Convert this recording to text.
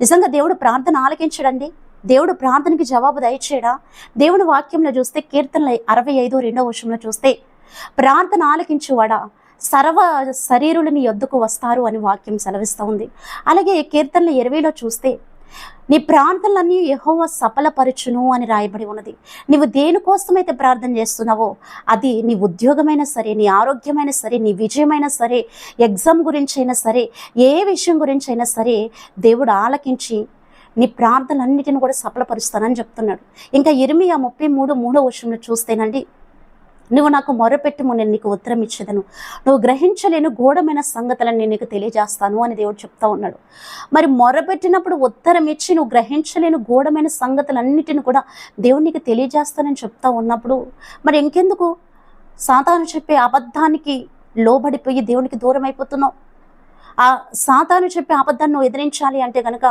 నిజంగా దేవుడు ప్రార్థన ఆలకించడండి. దేవుడు ప్రార్థనకి జవాబు దయచేయడా? దేవుని వాక్యంలో చూస్తే కీర్తనల అరవై ఐదు రెండో వర్షంలో చూస్తే ప్రార్థన ఆలకించువాడా? సర్వ శరీరులని యొద్దకు వస్తారు అని వాక్యం సెలవిస్తూ ఉంది. అలాగే కీర్తనల ఇరవైలో చూస్తే నీ ప్రార్థనలన్నీ యహోవ సఫలపరచును అని రాయబడి ఉన్నది. నీవు దేనికోసమైతే ప్రార్థన చేస్తున్నావో అది నీ ఉద్యోగమైనా సరే నీ ఆరోగ్యమైనా సరే నీ విజయమైనా సరే ఎగ్జామ్ గురించి అయినా సరే ఏ విషయం గురించి అయినా సరే దేవుడు ఆలకించి నీ ప్రార్థనలన్నిటిని కూడా సఫలపరుస్తానని చెప్తున్నాడు. ఇంకా ఇరిమియా ముప్పై మూడు మూడో వర్షంలో చూస్తేనండి నువ్వు నాకు మొరపెట్టుము నేను నీకు ఉత్తరం ఇచ్చేదను. నువ్వు గ్రహించలేని గూఢమైన సంగతులను నేను నీకు తెలియజేస్తాను అని దేవుడు చెప్తా ఉన్నాడు. మరి మొరపెట్టినప్పుడు ఉత్తరం ఇచ్చి నువ్వు గ్రహించలేని గూఢమైన సంగతులన్నిటిని కూడా దేవుడు నీకు తెలియజేస్తానని చెప్తా ఉన్నప్పుడు మరి ఇంకెందుకు? సాతాను చెప్పే అబద్ధానికి లోబడిపోయి దేవునికి దూరం అయిపోతున్నావు ఆ సాతాను చెప్పే అబద్ధాన్ని నువ్వు ఎదిరించాలి అంటే కనుక